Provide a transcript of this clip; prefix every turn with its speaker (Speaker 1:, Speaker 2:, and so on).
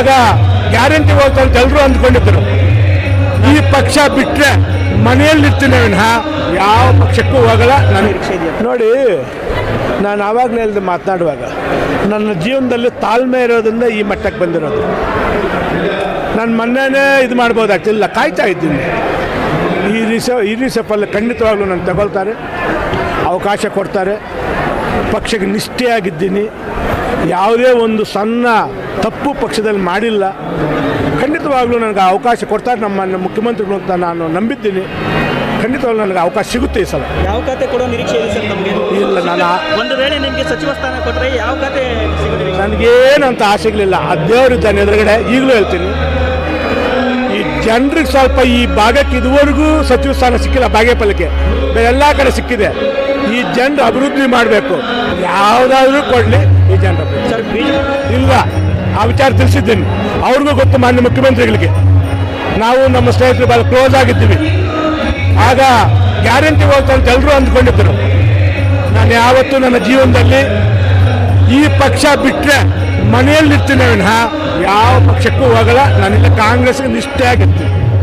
Speaker 1: ಆಗ ಗ್ಯಾರಂಟಿ ಹೋಗ್ತಾ ಎಲ್ಲರೂ ಅಂದ್ಕೊಂಡಿದ್ರು. ಈ ಪಕ್ಷ ಬಿಟ್ಟರೆ ಮನೆಯಲ್ಲಿ ಇರ್ತೀನಿ ವಿನಃ ಯಾವ ಪಕ್ಷಕ್ಕೂ ಹೋಗಲ್ಲ, ನಾನು ನೋಡಿ, ನಾನು ಆವಾಗಲೇ ಹೇಳಿದೆ ಮಾತನಾಡುವಾಗ, ನನ್ನ ಜೀವನದಲ್ಲಿ ತಾಳ್ಮೆ ಇರೋದ್ರಿಂದ ಈ ಮಟ್ಟಕ್ಕೆ ಬಂದಿರೋದು. ನಾನು ಮೊನ್ನೆನೇ ಇದು ಮಾಡ್ಬೋದಾಗ್ತಿಲ್ಲ ಕಾಯ್ತಾ ಇದ್ದೀನಿ. ಈ ರೀಸ, ಈ ರೀಸಪ್ಪಲ್ಲಿ ಖಂಡಿತವಾಗ್ಲೂ ನಾನು ತಗೊಳ್ತಾರೆ, ಅವಕಾಶ ಕೊಡ್ತಾರೆ, ಪಕ್ಷಕ್ಕೆ ನಿಷ್ಠೆಯಾಗಿದ್ದೀನಿ. ಯಾವುದೇ ಒಂದು ಸಣ್ಣ ತಪ್ಪು ಪಕ್ಷದಲ್ಲಿ ಮಾಡಿಲ್ಲ. ಖಂಡಿತವಾಗ್ಲೂ ನನಗೆ ಅವಕಾಶ ಕೊಡ್ತಾರೆ ನಮ್ಮ ಮುಖ್ಯಮಂತ್ರಿಗಳು ಅಂತ ನಾನು ನಂಬಿದ್ದೀನಿ. ಖಂಡಿತವಾಗ್ಲೂ ನನಗೆ ಅವಕಾಶ ಸಿಗುತ್ತೆ ಈ ಸಲ.
Speaker 2: ಯಾವ ಖಾತೆ ಕೊಡೋ ನಿರೀಕ್ಷೆ ಇದೆ ಸರ್ ನಮಗೆ?
Speaker 1: ಇಲ್ಲ ನಾನು
Speaker 2: ಒಂದು ವೇಳೆ ನಿಮಗೆ ಸಚಿವ ಸ್ಥಾನ ಕೊಟ್ಟರೆ ಯಾವ ಖಾತೆ
Speaker 1: ನನಗೇನಂತ ಆಸೆಗಳಿಲ್ಲ ಆ ದೇವರಿದ್ದಾನೆ ಎದುರುಗಡೆ ಈಗಲೂ ಹೇಳ್ತೀನಿ. ಈ ಜನರಿಗೆ ಸ್ವಲ್ಪ ಈ ಭಾಗಕ್ಕೆ ಇದುವರೆಗೂ ಸಚಿವ ಸ್ಥಾನ ಸಿಕ್ಕಿಲ್ಲ ಬಾಗೇಪಲ್ಲಿಗೆ ಬೇರೆ ಎಲ್ಲ ಕಡೆ ಸಿಕ್ಕಿದೆ. ಈ ಜನರು ಅಭಿವೃದ್ಧಿ ಮಾಡಬೇಕು. ಯಾವುದಾದ್ರೂ ಕೊಡಲಿ ಈ ಜನರ ಇಲ್ಲ. ಆ ವಿಚಾರ ತಿಳಿಸಿದ್ದೀನಿ. ಅವ್ರಿಗೂ ಗೊತ್ತು ಮಾನ್ಯ ಮುಖ್ಯಮಂತ್ರಿಗಳಿಗೆ. ನಾವು ನಮ್ಮ ಸ್ನೇಹಿತರು ಭಾಳ ಕ್ಲೋಸ್ ಆಗಿದ್ದೀವಿ. ಆಗ ಗ್ಯಾರಂಟಿ ಹೋಗ್ತಾ ಅಂತ ಎಲ್ಲರೂ ಅಂದ್ಕೊಂಡಿದ್ದರು ನಾನು ಯಾವತ್ತೂ ನನ್ನ ಜೀವನದಲ್ಲಿ ಈ ಪಕ್ಷ ಬಿಟ್ಟರೆ ಮನೆಯಲ್ಲಿ ಇರ್ತೀನಿ ವಿನಃ ಯಾವ ಪಕ್ಷಕ್ಕೂ ಹೋಗಲ್ಲ. ನಾನಿಲ್ಲ, ಕಾಂಗ್ರೆಸ್ಗೆ ನಿಷ್ಠೆ ಆಗಿರ್ತೀನಿ.